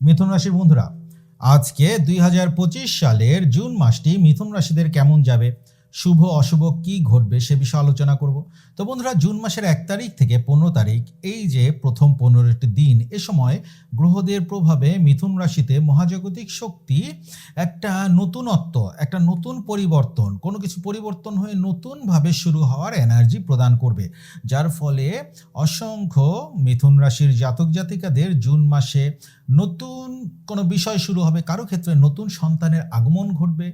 মিথুন রাশির বন্ধুরা আজকে দুই হাজার পঁচিশ সালের জুন মাসটি মিথুন রাশিদের কেমন যাবে? শুভ, অশুভ কি ঘটবে সে বিষয়ে আলোচনা করব। তো বন্ধুরা, জুন মাসের এক তারিখ থেকে পনেরো তারিখ, এই যে প্রথম পনেরোটি দিন, এ সময় গ্রহদের প্রভাবে মিথুন রাশিতে মহাজাগতিক শক্তি একটা নতুনত্ব, একটা নতুন পরিবর্তন, কোনো কিছু পরিবর্তন হয়ে নতুনভাবে শুরু হওয়ার এনার্জি প্রদান করবে। যার ফলে অসংখ্য মিথুন রাশির জাতক জাতিকাদের জুন মাসে নতুন কোনো বিষয় শুরু হবে। কারও ক্ষেত্রে নতুন সন্তানের আগমন ঘটবে।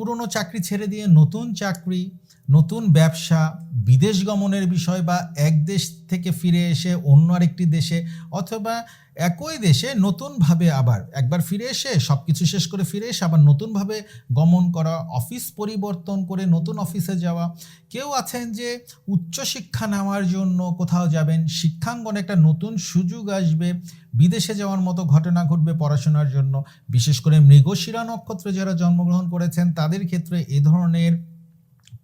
পুরনো চাকরি ছেড়ে দিয়ে নতুন চাকরি নতুন ব্যবসা, বিদেশ গমনের বিষয় বা এক দেশ থেকে ফিরে এসে অন্য আরেকটি দেশে অথবা একই দেশে নতুনভাবে আবার একবার ফিরে এসে সব কিছু শেষ করে ফিরে এসে আবার নতুনভাবে গমন করা, অফিস পরিবর্তন করে নতুন অফিসে যাওয়া। কেউ আছেন যে উচ্চশিক্ষা নেওয়ার জন্য কোথাও যাবেন, শিক্ষাঙ্গনে একটা নতুন সুযোগ আসবে, বিদেশে যাওয়ার মতো ঘটনা ঘটবে পড়াশোনার জন্য। বিশেষ করে মৃগশিরা নক্ষত্রে যারা জন্মগ্রহণ করেছেন, তাদের ক্ষেত্রে এ ধরনের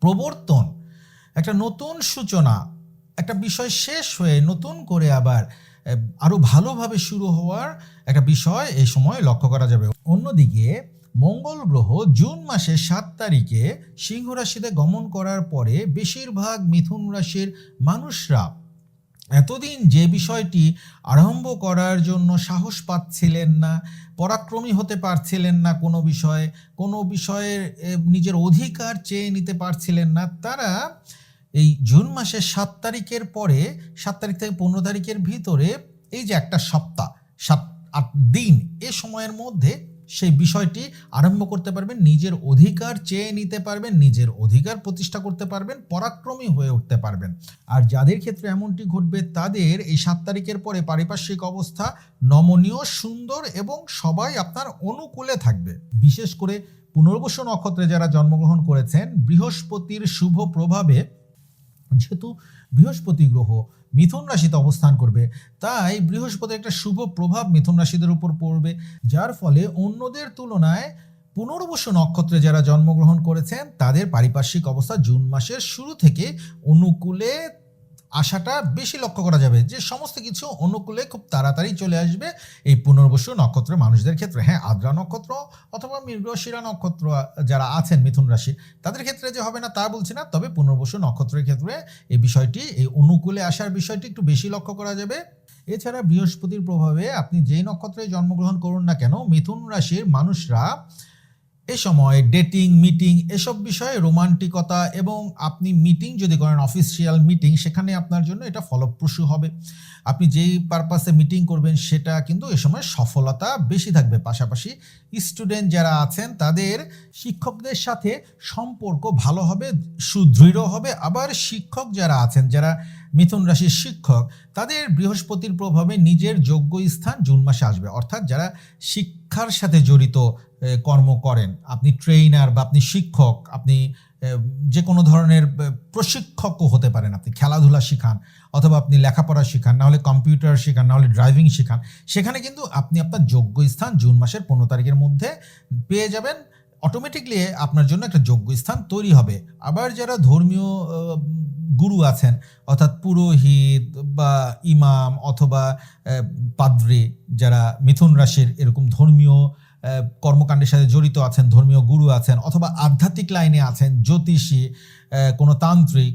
প্রবর্তন, একটা নতুন সূচনা, একটা বিষয় শেষ হয়ে নতুন করে আবার আরও ভালোভাবে শুরু হওয়ার একটা বিষয় এই সময় লক্ষ্য করা যাবে। অন্যদিকে, মঙ্গল গ্রহ জুন মাসের সাত তারিখে সিংহ রাশিতে গমন করার পরে বেশিরভাগ মিথুন রাশির মানুষরা এতদিন যে বিষয়টি আরম্ভ করার জন্য সাহস পাচ্ছিলেন না, পরাক্রমী হতে পারছিলেন না কোনো বিষয়ে, কোনো বিষয়ের নিজের অধিকার চেয়ে নিতে পারছিলেন না। তারা এই জুন মাসের সাত তারিখের পরে, সাত তারিখ থেকে পনেরো তারিখের ভিতরে এই যে একটা সপ্তাহ, সাত, আট দিন এ সময়ের মধ্যে সেই বিষয়টি আরম্ভ করতে পারবেন, নিজের অধিকার চেয়ে নিতে পারবেন, নিজের অধিকার প্রতিষ্ঠা করতে পারবেন, পরাক্রমী হয়ে উঠতে পারবেন। আর যাদের ক্ষেত্রে এমনটি ঘটবে, তাদের এই সাত তারিখের পরে পারিপার্শ্বিক অবস্থা নমনীয়, সুন্দর এবং সবাই আপনার অনুকূলে থাকবে। বিশেষ করে পুনর্বসু নক্ষত্রে যারা জন্মগ্রহণ করেছেন, বৃহস্পতির শুভ প্রভাবে, যেহেতু বৃহস্পতি গ্রহ মিথুন রাশিতে অবস্থান করবে। তাই বৃহস্পতি একটা শুভ প্রভাব মিথুন রাশিদের উপর পড়বে, যার ফলে অন্যদের তুলনায় পুনর্বসু নক্ষত্রে যারা জন্মগ্রহণ করেছেন, তাদের পারিপার্শ্বিক অবস্থা জুন মাসের শুরু থেকে অনুকূলে আশাটা বেশি লক্ষ্য করা যাবে যে সমস্ত কিছু অনুকূলে খুব তাড়াতাড়ি চলে আসবে এই পুনর্বসু নক্ষত্রের মানুষদের ক্ষেত্রে। হ্যাঁ আদ্রা নক্ষত্র অথবা মৃগশিরা নক্ষত্র যারা আছেন মিথুন রাশি, তাদের ক্ষেত্রে যে হবে না তা বলছি না। তবে পুনর্বসু নক্ষত্রের ক্ষেত্রে এই বিষয়টি, এই অনুকূলে আসার বিষয়টি একটু বেশি লক্ষ্য করা যাবে। এছাড়া বৃহস্পতির প্রভাবে আপনি যেই নক্ষত্রে জন্মগ্রহণ করুন না কেন, মিথুন রাশির মানুষরা এ সময় ডেটিং মিটিং এসব বিষয়ে রোমান্টিকতা এবং আপনি মিটিং যদি করেন অফিসিয়াল মিটিং সেখানে আপনার জন্য এটা ফলপ্রসূ হবে। আপনি যেই পারপাসে মিটিং করবেন, সেটা কিন্তু এ সময় সফলতা বেশি থাকবে। পাশাপাশি স্টুডেন্ট যারা আছেন, তাদের শিক্ষকদের সাথে সম্পর্ক ভালো হবে, সুদৃঢ় হবে। আবার শিক্ষক যারা আছেন, যারা মিথুন রাশির শিক্ষক, তাদের বৃহস্পতির প্রভাবে নিজের যোগ্য স্থান জুন মাসে আসবে। অর্থাৎ যারা শিক্ষার সাথে জড়িত কর্ম করেন। আপনি ট্রেইনার বা আপনি শিক্ষক, আপনি যে কোনো ধরনের প্রশিক্ষকও হতে পারেন। আপনি খেলাধুলা শেখান অথবা আপনি লেখাপড়া শেখান নাহলে কম্পিউটার শেখান নাহলে ড্রাইভিং শেখান। সেখানে কিন্তু আপনি আপনার যোগ্য স্থান জুন মাসের পনেরো তারিখের মধ্যে পেয়ে যাবেন। অটোমেটিকলি আপনার জন্য একটা যোগ্য স্থান তৈরি হবে। আবার যারা ধর্মীয় গুরু আছেন, অর্থাৎ পুরোহিত বা ইমাম অথবা পাদ্রী যারা মিথুন রাশির এরকম ধর্মীয় কর্মকাণ্ডের সাথে জড়িত আছেন, ধর্মীয় গুরু আছেন অথবা আধ্যাত্মিক লাইনে আছেন, জ্যোতিষী কোনো তান্ত্রিক,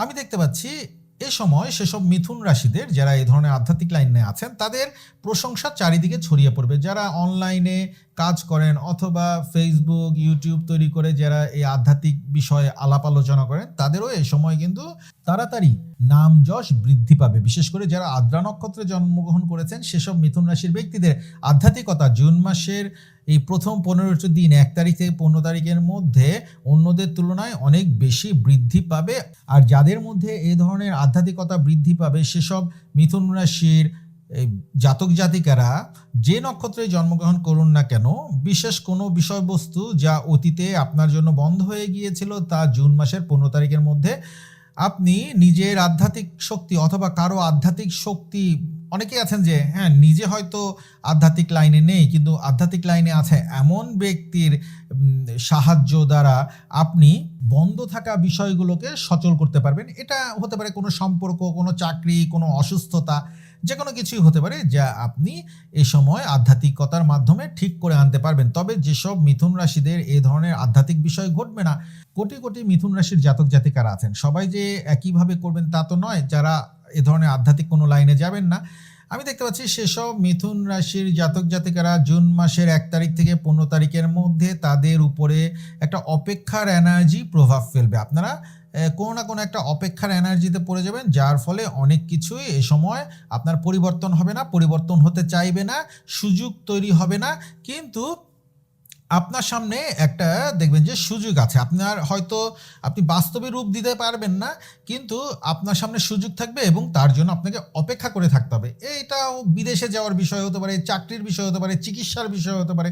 আমি দেখতে পাচ্ছি এ সময় সেসব মিথুন রাশিদের যারা এই ধরনের আধ্যাত্মিক লাইনে আছেন, তাদের প্রশংসা চারিদিকে ছড়িয়ে পড়বে। যারা অনলাইনে কাজ করেন অথবা ফেসবুক ইউটিউব তৈরি করে যারা এই আধ্যাত্মিক বিষয়ে আলাপ আলোচনা করেন, তাদেরও এই সময় কিন্তু তাড়াতাড়ি নাম যশ বৃদ্ধি পাবে। বিশেষ করে যারা আদ্রা নক্ষত্রে জন্মগ্রহণ করেছেন, সেসব মিথুন রাশির ব্যক্তিদের আধ্যাত্মিকতা জুন মাসের এই প্রথম পনেরোটি দিন, এক তারিখ থেকে পনেরো তারিখের মধ্যে অন্যদের তুলনায় অনেক বেশি বৃদ্ধি পাবে। আর যাদের মধ্যে এ ধরনের আধ্যাত্মিকতা বৃদ্ধি পাবে, সেসব মিথুন রাশির এই জাতক জাতিকারা যে নক্ষত্রে জন্মগ্রহণ করুন না কেন, বিশেষ কোনো বিষয়বস্তু যা অতীতে আপনার জন্য বন্ধ হয়ে গিয়েছিল তা জুন মাসের পনেরো তারিখের মধ্যে আপনি নিজের আধ্যাত্মিক শক্তি অথবা কারও আধ্যাত্মিক শক্তি, অনেকেই আছেন যে হ্যাঁ নিজে হয়তো আধ্যাত্মিক লাইনে নেই, কিন্তু আধ্যাত্মিক লাইনে আছে এমন ব্যক্তির সাহায্য দ্বারা আপনি বন্ধ থাকা বিষয়গুলোকে সচল করতে পারবেন। এটা হতে পারে কোনো সম্পর্ক, কোনো চাকরি, কোনো অসুস্থতা যে কোনো কিছুই হতে পারে যা আপনি এ সময় আধ্যাত্মিকতার মাধ্যমে ঠিক করে আনতে পারবেন। তবে যেসব মিথুন রাশিদের এ ধরনের আধ্যাত্মিক বিষয় ঘটবে না, কোটি কোটি মিথুন রাশির জাতক জাতিকারা আছেন। সবাই যে একইভাবে করবেন তা তো নয়, যারা এ ধরনের আধ্যাত্মিক কোনো লাইনে যাবেন না। আমি দেখতে পাচ্ছি সেসব মিথুন রাশির জাতক জাতিকারা জুন মাসের এক তারিখ থেকে পনেরো তারিখের মধ্যে তাদের উপরে একটা অপেক্ষার এনার্জি প্রভাব ফেলবে। আপনারা কোনো না কোনো একটা অপেক্ষার এনার্জিতে পড়ে যাবেন, যার ফলে অনেক কিছুই এ সময় আপনার পরিবর্তন হবে না, পরিবর্তন হতে চাইবে না, সুযোগ তৈরি হবে না, কিন্তু আপনার সামনে একটা দেখবেন যে সুযোগ আছে। আপনার হয়তো আপনি বাস্তবে রূপ দিতে পারবেন না, কিন্তু আপনার সামনে সুযোগ থাকবে এবং তার জন্য আপনাকে অপেক্ষা করে থাকতে হবে। এইটাও বিদেশে যাওয়ার বিষয় হতে পারে, চাকরির বিষয় হতে পারে, চিকিৎসার বিষয় হতে পারে,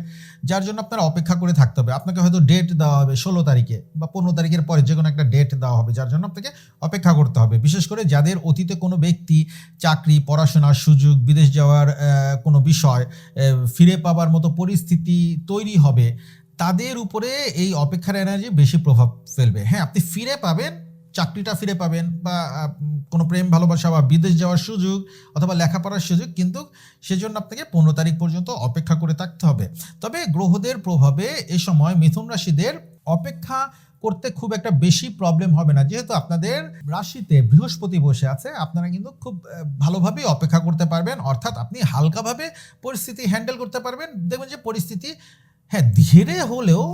যার জন্য আপনার অপেক্ষা করে থাকতে হবে। আপনাকে হয়তো ডেট দেওয়া হবে ষোলো তারিখে বা পনেরো তারিখের পরে যে কোনো একটা ডেট দেওয়া হবে, যার জন্য আপনাকে অপেক্ষা করতে হবে। বিশেষ করে যাদের অতীতে কোনো ব্যক্তি চাকরি, পড়াশোনার সুযোগ, বিদেশ যাওয়ার কোনো বিষয় ফিরে পাবার মতো পরিস্থিতি তৈরি হবে তাদের উপরে এই অপেক্ষার এনার্জি বেশি প্রভাব ফেলবে। হ্যাঁ আপনি ফিরে পাবেন, চাকরিটা ফিরে পাবেন বা কোনো প্রেম, ভালোবাসা বা বিদেশ যাওয়ার সুযোগ অথবা লেখাপড়ার সুযোগ কিন্তু সেজন্য আপনাকে পনেরো তারিখ পর্যন্ত অপেক্ষা করে থাকতে হবে। তবে গ্রহদের প্রভাবে এ সময় মিথুন রাশিদের অপেক্ষা করতে খুব একটা বেশি প্রবলেম হবে না। যেহেতু আপনাদের রাশিতে বৃহস্পতি বসে আছে, আপনারা কিন্তু খুব ভালোভাবেই অপেক্ষা করতে পারবেন। অর্থাৎ আপনি হালকাভাবে পরিস্থিতি হ্যান্ডেল করতে পারবেন। দেখবেন যে পরিস্থিতি হ্যাঁ ধীরে হলেও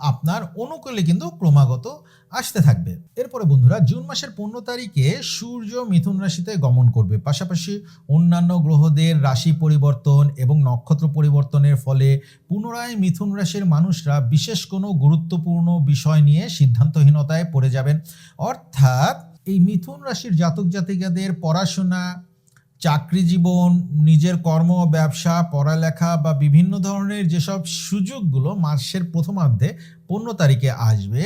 আপনার অনুকূলে কিন্তু ক্রমাগত আসতে থাকবে। এরপরে বন্ধুরা, জুন মাসের পনেরো তারিখে সূর্য মিথুন রাশিতে গমন করবে। পাশাপাশি অন্যান্য গ্রহদের রাশি পরিবর্তন এবং নক্ষত্র পরিবর্তনের ফলে পুনরায় মিথুন রাশির মানুষরা বিশেষ কোনো গুরুত্বপূর্ণ বিষয় নিয়ে সিদ্ধান্তহীনতায় পড়ে যাবেন। অর্থাৎ এই মিথুন রাশির জাতক জাতিকাদের পড়াশোনা চাকরি জীবন, নিজের কর্ম, ব্যবসা, পড়ালেখা বা বিভিন্ন ধরনের যেসব সুযোগগুলো মাসের প্রথমার্ধে পনেরো তারিখে আসবে,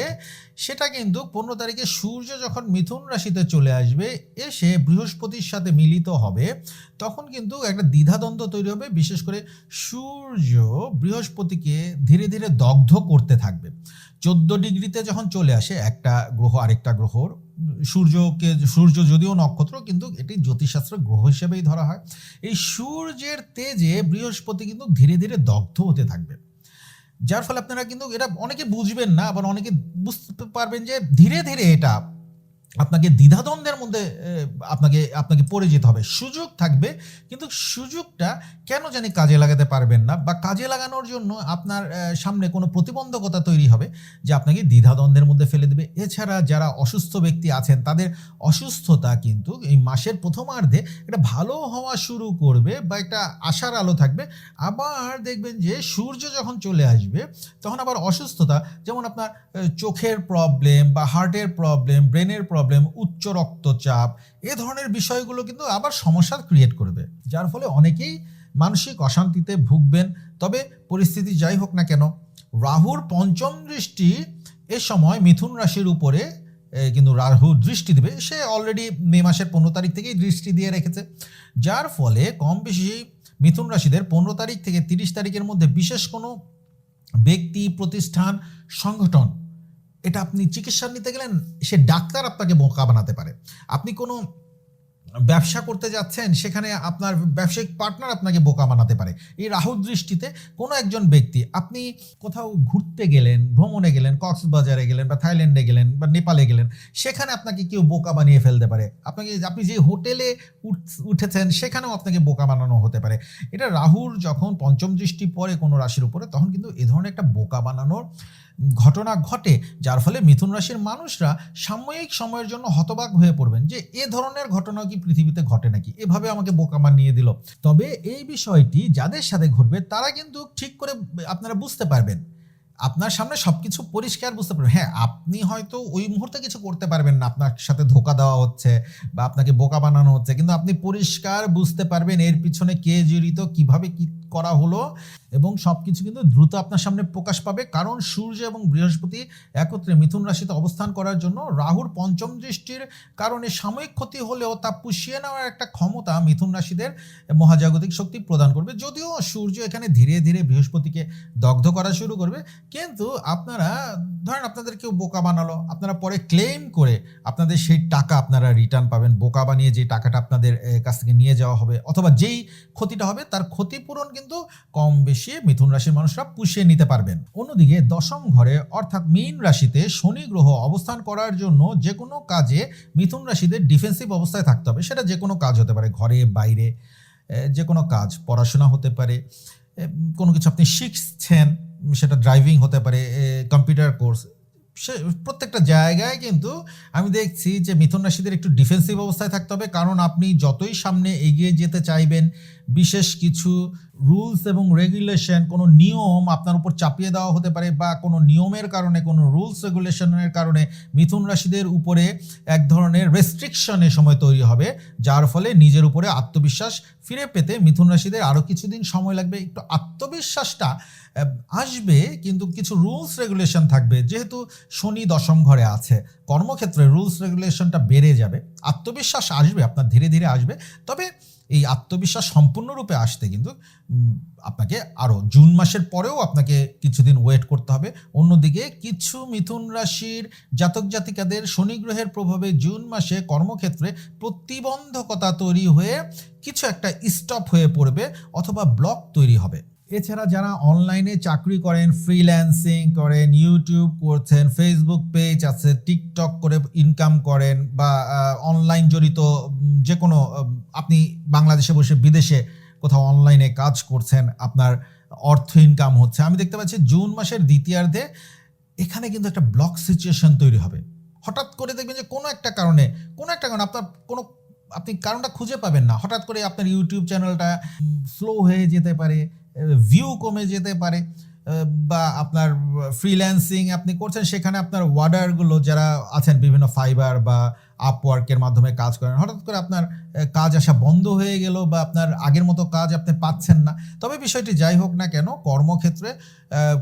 সেটা কিন্তু পনেরো তারিখে সূর্য যখন মিথুন রাশিতে চলে আসবে, এসে বৃহস্পতির সাথে মিলিত হবে, তখন কিন্তু একটা দ্বিধাদ্বন্দ্ব তৈরি হবে। বিশেষ করে সূর্য বৃহস্পতিকে ধীরে ধীরে দগ্ধ করতে থাকবে। চোদ্দ ডিগ্রিতে যখন চলে আসে, একটা গ্রহ, আরেকটা গ্রহর সূর্যকে, সূর্য যদিও নক্ষত্র, কিন্তু এটি জ্যোতিষশাস্ত্র গ্রহ হিসেবেই ধরা হয়। এই সূর্যের তেজে বৃহস্পতি কিন্তু ধীরে ধীরে দগ্ধ হতে থাকবে। যার ফলে আপনারা কিন্তু এটা অনেকে বুঝবেন না, আবার অনেকে বুঝতে পারবেন যে ধীরে ধীরে এটা আপনাকে দ্বিধাদ্বন্দ্বের মধ্যে আপনাকে আপনাকে পড়ে যেতে হবে। সুযোগ থাকবে, কিন্তু সুযোগটা কেন জানি কাজে লাগাতে পারবেন না বা কাজে লাগানোর জন্য আপনার সামনে কোনো প্রতিবন্ধকতা তৈরি হবে যে আপনাকে দ্বিধাদ্বন্দ্বের মধ্যে ফেলে দেবে। এছাড়া যারা অসুস্থ ব্যক্তি আছেন, তাদের অসুস্থতা কিন্তু এই মাসের প্রথমার্ধে এটা ভালো হওয়া শুরু করবে বা একটা আশার আলো থাকবে। আবার দেখবেন যে সূর্য যখন চলে আসবে, তখন আবার অসুস্থতা, যেমন আপনার চোখের প্রবলেম বা হার্টের প্রবলেম ব্রেনের প্রবলেম উচ্চ রক্তচাপ, এ ধরনের বিষয়গুলো কিন্তু আবার সমস্যা ক্রিয়েট করবে। যার ফলে অনেকেই মানসিক অশান্তিতে ভুগবেন। তবে পরিস্থিতি যাই হোক না কেন, রাহুর পঞ্চম দৃষ্টি এ সময় মিথুন রাশির উপরে কিন্তু রাহু দৃষ্টি দেবে। সে অলরেডি মে মাসের পনেরো তারিখ থেকেই দৃষ্টি দিয়ে রেখেছে। যার ফলে কম বেশি মিথুন রাশিদের পনেরো তারিখ থেকে তিরিশ তারিখের মধ্যে বিশেষ কোনো ব্যক্তি, প্রতিষ্ঠান, সংগঠন এটা আপনি চিকিৎসা নিতে গেলেন সে ডাক্তার আপনাকে বোকা বানাতে পারে। আপনি কোনো ব্যবসা করতে যাচ্ছেন, সেখানে আপনার ব্যবসায়িক পার্টনার আপনাকে বোকা বানাতে পারে। এই রাহুর দৃষ্টিতে কোনো একজন ব্যক্তি, আপনি কোথাও ঘুরতে গেলেন, ভ্রমণে গেলেন, কক্সবাজারে গেলেন বা থাইল্যান্ডে গেলেন বা নেপালে গেলেন, সেখানে আপনাকে কেউ বোকা বানিয়ে ফেলতে পারে। আপনাকে আপনি যে হোটেলে উঠ- উঠেছেন, সেখানেও আপনাকে বোকা বানানো হতে পারে। এটা রাহুর যখন পঞ্চম দৃষ্টি পড়ে কোনো রাশির উপরে, তখন কিন্তু এ ধরনের একটা বোকা বানানোর ঘটনা ঘটে, যার ফলে মিথুন রাশির মানুষরা সাময়িক সময়ের জন্য হতবাক হয়ে পড়বেন যে এ ধরনের ঘটনা কি পৃথিবীতে ঘটে নাকি? এভাবে আমাকে বোকা বানিয়ে দিল। তবে এই বিষয়টি যাদের সাথে ঘটবে, তারা কিন্তু ঠিক করে আপনারা বুঝতে পারবেন। আপনার সামনে সবকিছু পরিষ্কার, বুঝতে পারবেন। হ্যাঁ আপনি হয়তো ওই মুহূর্তে কিছু করতে পারবেন না। আপনার সাথে ধোকা দেওয়া হচ্ছে বা আপনাকে বোকা বানানো হচ্ছে। কিন্তু আপনি পরিষ্কার বুঝতে পারবেন এর পিছনে কে জড়িত, কীভাবে কি করা হলো এবং সব কিছু কিন্তু দ্রুত আপনার সামনে প্রকাশ পাবে। কারণ সূর্য এবং বৃহস্পতি একত্রে মিথুন রাশিতে অবস্থান করার জন্য রাহুর পঞ্চম দৃষ্টির কারণে সাময়িক ক্ষতি হলেও তা পুষিয়ে নেওয়ার একটা ক্ষমতা মিথুন রাশিদের মহাজাগতিক শক্তি প্রদান করবে। যদিও সূর্য এখানে ধীরে ধীরে বৃহস্পতিকে দগ্ধ করা শুরু করবে। কিন্তু আপনারা, ধরেন আপনাদের কেউ বোকা বানালো, আপনারা পরে ক্লেম করে আপনাদের সেই টাকা আপনারা রিটার্ন পাবেন। বোকা বানিয়ে যে টাকাটা আপনাদের কাছ থেকে নিয়ে যাওয়া হবে অথবা যেই ক্ষতিটা হবে তার ক্ষতিপূরণ কিন্তু কম বেশি মিথুন রাশির মানুষরা পুষিয়ে নিতে পারবেন। অন্যদিকে দশম ঘরে অর্থাৎ মীন রাশিতে শনি গ্রহ অবস্থান করার জন্য যে কোনো কাজে মিথুন রাশিদের ডিফেন্সিভ অবস্থায় থাকতে হবে। সেটা যে কোনো কাজ হতে পারে, ঘরে, বাইরে যে কোনো কাজ, পড়াশোনা হতে পারে কোনো কিছু আপনি শিখছেন সেটা ড্রাইভিং হতে পারে কম্পিউটার কোর্স সে প্রত্যেকটা জায়গায় কিন্তু আমি দেখছি যে মিথুন রাশিদের একটু ডিফেন্সিভ অবস্থায় থাকতে হবে। কারণ আপনি যতই সামনে এগিয়ে যেতে চাইবেন, বিশেষ কিছু রুলস এবং রেগুলেশন কোনো নিয়ম আপনার উপর চাপিয়ে দেওয়া হতে পারে বা কোনো নিয়মের কারণে, কোনো রুলস রেগুলেশনের কারণে মিথুন রাশিদের উপরে এক ধরনের রেস্ট্রিকশন সময় তৈরি হবে, যার ফলে নিজের উপরে আত্মবিশ্বাস ফিরে পেতে মিথুন রাশিদের আরও কিছুদিন সময় লাগবে। একটু আত্মবিশ্বাসটা আসবে, কিন্তু কিছু রুলস রেগুলেশন থাকবে। যেহেতু শনি দশম ঘরে আছে, কর্মক্ষেত্রে রুলস রেগুলেশনটা বেড়ে যাবে। আত্মবিশ্বাস আসবে, আপনার ধীরে ধীরে আসবে। তবে এই আত্মবিশ্বাস সম্পূর্ণরূপে আসতে কিন্তু আপনাকে আরও জুন মাসের পরেও আপনাকে কিছুদিন ওয়েট করতে হবে। অন্যদিকে কিছু মিথুন রাশির জাতক জাতিকাদের শনি গ্রহের প্রভাবে জুন মাসে কর্মক্ষেত্রে প্রতিবন্ধকতা তৈরি হয়ে কিছু একটা স্টপ হয়ে পড়বে অথবা ব্লক তৈরি হবে। এছাড়া যারা অনলাইনে চাকরি করেন ফ্রিল্যান্সিং করেন ইউটিউব করছেন ফেসবুক পেজ আছে টিকটক করে ইনকাম করেন বা অনলাইন জড়িত যে কোনো আপনি বাংলাদেশে বসে বিদেশে কোথাও অনলাইনে কাজ করছেন, আপনার অর্থ ইনকাম হচ্ছে। আমি দেখতে পাচ্ছি জুন মাসের দ্বিতীয়ার্ধে এখানে কিন্তু একটা ব্লক সিচুয়েশন তৈরি হবে। হঠাৎ করে দেখবেন যে কোনো একটা কারণে, কোনো একটা কারণে আপনার কোনো, আপনি কারণটা খুঁজে পাবেন না। হঠাৎ করে আপনার ইউটিউব চ্যানেলটা স্লো হয়ে যেতে পারে। ভিউ কমে যেতে পারে বা আপনার ফ্রিল্যান্সিং আপনি করছেন, সেখানে আপনার ওয়ার্ডারগুলো যারা আছেন, বিভিন্ন ফাইবার বা আপওয়ার্কের মাধ্যমে কাজ করেন, হঠাৎ করে আপনার কাজ আসা বন্ধ হয়ে গেল বা আপনার আগের মতো কাজ আপনি পাচ্ছেন না। তবে বিষয়টি যাই হোক না কেন, কর্মক্ষেত্রে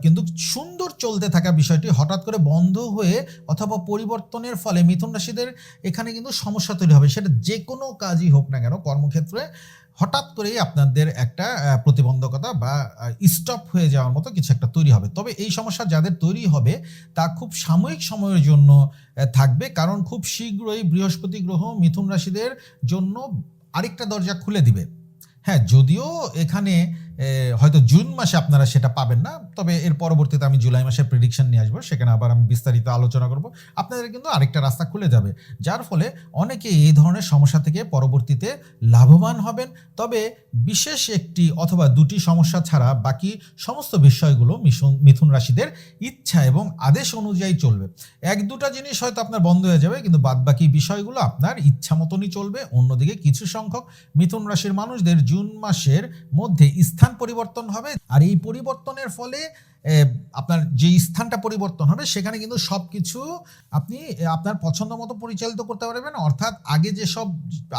কিন্তু সুন্দর চলতে থাকা বিষয়টি হঠাৎ করে বন্ধ হয়ে অথবা পরিবর্তনের ফলে মিথুন রাশিদের এখানে কিন্তু সমস্যা তৈরি হবে। সেটা যে কোনো কাজই হোক না কেন, কর্মক্ষেত্রে হঠাৎ করেই আপনাদের একটা প্রতিবন্ধকতা বা স্টপ হয়ে যাওয়ার মতো কিছু একটা তৈরি হবে। তবে এই সমস্যা যাদের তৈরি হবে, তা খুব সাময়িক সময়ের জন্য থাকবে। কারণ খুব শীঘ্রই বৃহস্পতি গ্রহ মিথুন রাশিদের জন্য আরেকটা দরজা খুলে দিবে। হ্যাঁ যদিও এখানে হয়তো জুন মাসে আপনারা সেটা পাবেন না, তবে এর পরবর্তীতে আমি জুলাই মাসে প্রেডিকশন নিয়ে আসব, সেখানে আবার আমি বিস্তারিত আলোচনা করব। আপনাদের কিন্তু আরেকটা রাস্তা খুলে যাবে, যার ফলে অনেকে এই ধরনের সমস্যা থেকে পরবর্তীতে লাভবান হবেন, তবে বিশেষ একটি অথবা দুটি সমস্যা ছাড়া বাকি সমস্ত বিষয়গুলো মিশন- মিথুন রাশিদের ইচ্ছা এবং আদেশ অনুযায়ী চলবে। এক দুটা জিনিস হয়তো আপনার বন্ধ হয়ে যাবে, কিন্তু বাদবাকি বিষয়গুলো আপনার ইচ্ছা মতনই চলবে। অন্যদিকে কিছু সংখ্যক মিথুন রাশির মানুষদের জুন মাসের মধ্যে স্থান পরিবর্তন হবে। আর এই পরিবর্তনের ফলে আপনার যে স্থানটা পরিবর্তন হবে, সেখানে কিন্তু সব কিছু আপনি আপনার পছন্দ মতো পরিচালিত করতে পারবেন। অর্থাৎ আগে যেসব,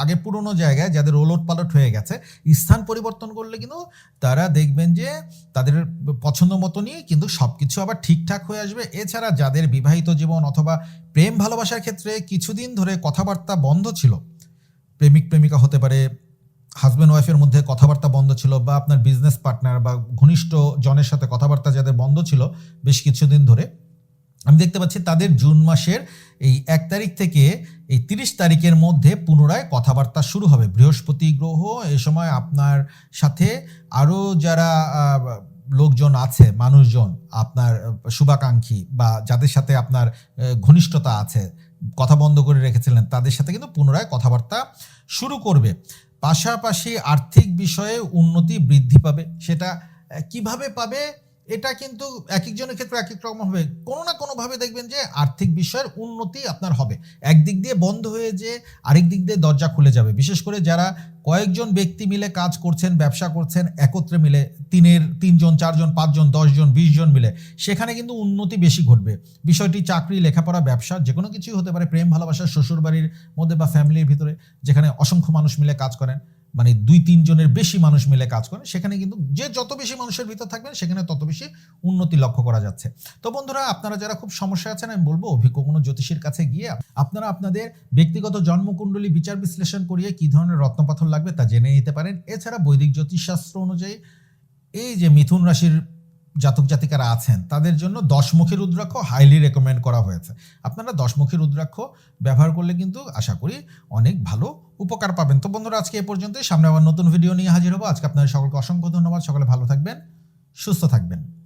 আগে পুরনো জায়গায় যাদের ওলট পালট হয়ে গেছে স্থান পরিবর্তন করলে কিন্তু তারা দেখবেন যে তাদের পছন্দ মতনই কিন্তু সব কিছু আবার ঠিকঠাক হয়ে আসবে। এছাড়া যাদের বিবাহিত জীবন অথবা প্রেম ভালোবাসার ক্ষেত্রে কিছুদিন ধরে কথাবার্তা বন্ধ ছিল প্রেমিক প্রেমিকা হতে পারে হাজব্যান্ড ওয়াইফের মধ্যে কথাবার্তা বন্ধ ছিল বা আপনার বিজনেস পার্টনার বা ঘনিষ্ঠ জনের সাথে কথাবার্তা যাদের বন্ধ ছিল বেশ কিছুদিন ধরে, আমি দেখতে পাচ্ছি তাদের জুন মাসের এই এক তারিখ থেকে এই তিরিশ তারিখের মধ্যে পুনরায় কথাবার্তা শুরু হবে। বৃহস্পতি গ্রহ, এ সময় আপনার সাথে আরও যারা লোকজন আছে, মানুষজন, আপনার শুভাকাঙ্ক্ষী বা যাদের সাথে আপনার ঘনিষ্ঠতা আছে, কথা বন্ধ করে রেখেছিলেন, তাদের সাথে কিন্তু পুনরায় কথাবার্তা শুরু করবে। পাশাপাশি আর্থিক বিষয়ে উন্নতি বৃদ্ধি পাবে। সেটা কীভাবে পাবে? এটা কিন্তু এক একজনের ক্ষেত্রে এক এক রকম হবে। কোনো না কোনোভাবে দেখবেন যে আর্থিক বিষয়ের উন্নতি আপনার হবে। একদিক দিয়ে বন্ধ হয়ে যে আরেক দিক দিয়ে দরজা খুলে যাবে। বিশেষ করে যারা কয়েকজন ব্যক্তি মিলে কাজ করছেন, ব্যবসা করছেন, একত্রে মিলে তিনের, তিনজন, চারজন, পাঁচজন, দশজন বিশ জন মিলে, সেখানে কিন্তু উন্নতি বেশি ঘটবে। বিষয়টি চাকরি, লেখাপড়া, ব্যবসা যে কোনো কিছুই হতে পারে, প্রেম, ভালোবাসা, শ্বশুরবাড়ির মধ্যে বা ফ্যামিলির ভিতরে, যেখানে অসংখ্য মানুষ মিলে কাজ করেন। মানে দুই তিনজনের বেশি মানুষ মিলে কাজ করেন, সেখানে কিন্তু যে যত বেশি মানুষের ভিতর থাকবেন, সেখানে তত বেশি উন্নতি লক্ষ্য করা যাচ্ছে। তো বন্ধুরা, আপনারা যারা খুব সমস্যা আছেন, আমি বলব, অভিজ্ঞ কোনো জ্যোতিষীর কাছে গিয়ে আপনারা আপনাদের ব্যক্তিগত জন্মকুণ্ডলী বিচার বিশ্লেষণ করিয়ে কি ধরনের রত্নপাথর লাগবে তা জেনে নিতে পারেন। এছাড়া বৈদিক জ্যোতিষশাস্ত্র অনুযায়ী এই যে মিথুন রাশির জাতক জাতিকারা আছেন, তাদের জন্য দশমুখী রুদ্রাক্ষ হাইলি রেকমেন্ড করা হয়েছে। আপনারা দশমুখী রুদ্রাক্ষ ব্যবহার করলে কিন্তু আশা করি অনেক ভালো উপকার পাবেন। তো বন্ধুরা, আজকে এ পর্যন্তই। সামনে আবার নতুন ভিডিও নিয়ে হাজির হব। আজকে আপনাদের সকলকে অসংখ্য ধন্যবাদ। সকলে ভালো থাকবেন, সুস্থ থাকবেন।